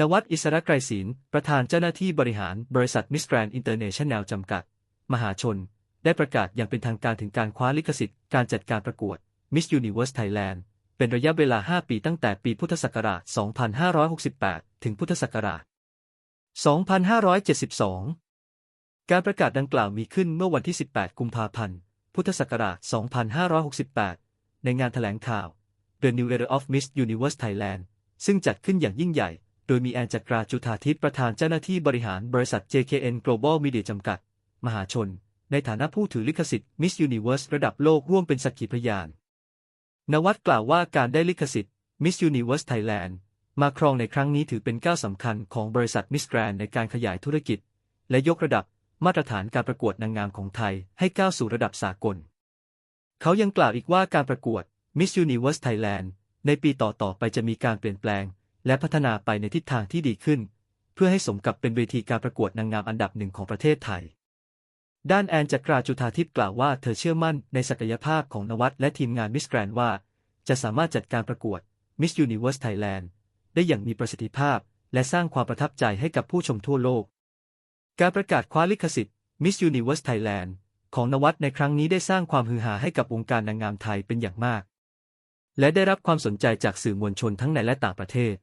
นวัดอิสระไกรศิลประธานเจ้าหน้าที่บริหารบริษัทมิสแกรนอินเตอร์เนชั่นแนลจำกัด มหาชน ได้ประกาศอย่างเป็นทางการถึงการคว้าลิขสิทธิ์การจัดการประกวด Miss Universe Thailand เป็นระยะเวลา 5 ปีตั้งแต่ปีพุทธศักราช 2568 ถึงพุทธศักราช 2572 การประกาศดังกล่าวมีขึ้นเมื่อวันที่ 18 กุมภาพันธ์ พุทธศักราช 2568 ในงานแถลงข่าว The New Era of Miss Universe Thailand ซึ่งจัดขึ้นอย่างยิ่งใหญ่ ดยมีแอนจักราจุธาทิพย์ประธานเจ้าหน้าที่บริหารบริษัท JKN Global Media จำกัด มหาชน ในฐานะผู้ถือลิขสิทธิ์ Miss Universe ระดับโลกร่วมเป็นสักขีพยาน นวัดกล่าวว่าการได้ลิขสิทธิ์ Miss Universe Thailand มาครองในครั้งนี้ถือเป็นก้าวสำคัญของบริษัท Miss Grand ในการขยายธุรกิจ และยกระดับมาตรฐานการประกวดนางงามของไทยให้ก้าวสู่ระดับสากล เขายังกล่าวอีกว่าการประกวด Miss Universe Thailand ในปีต่อๆไปจะมีการเปลี่ยนแปลง และพัฒนาไปในทิศทางที่ดีขึ้น เพื่อให้สมกับเป็นเวทีการประกวดนางงามอันดับหนึ่งของประเทศไทย ด้านแอนจักราจุธาทิพย์กล่าวว่าเธอเชื่อมั่นในศักยภาพของนวัดและทีมงานมิสแกรนว่า จะสามารถจัดการประกวด Miss Universe Thailand ได้อย่างมีประสิทธิภาพ และสร้างความประทับใจให้กับผู้ชมทั่วโลก การประกาศคว้าลิขสิทธิ์ Miss Universe Thailand ของนวัดในครั้งนี้ได้สร้างความฮือฮาให้กับวงการนางงามไทยเป็นอย่างมาก และได้รับความสนใจจากสื่อมวลชนทั้งในและต่างประเทศ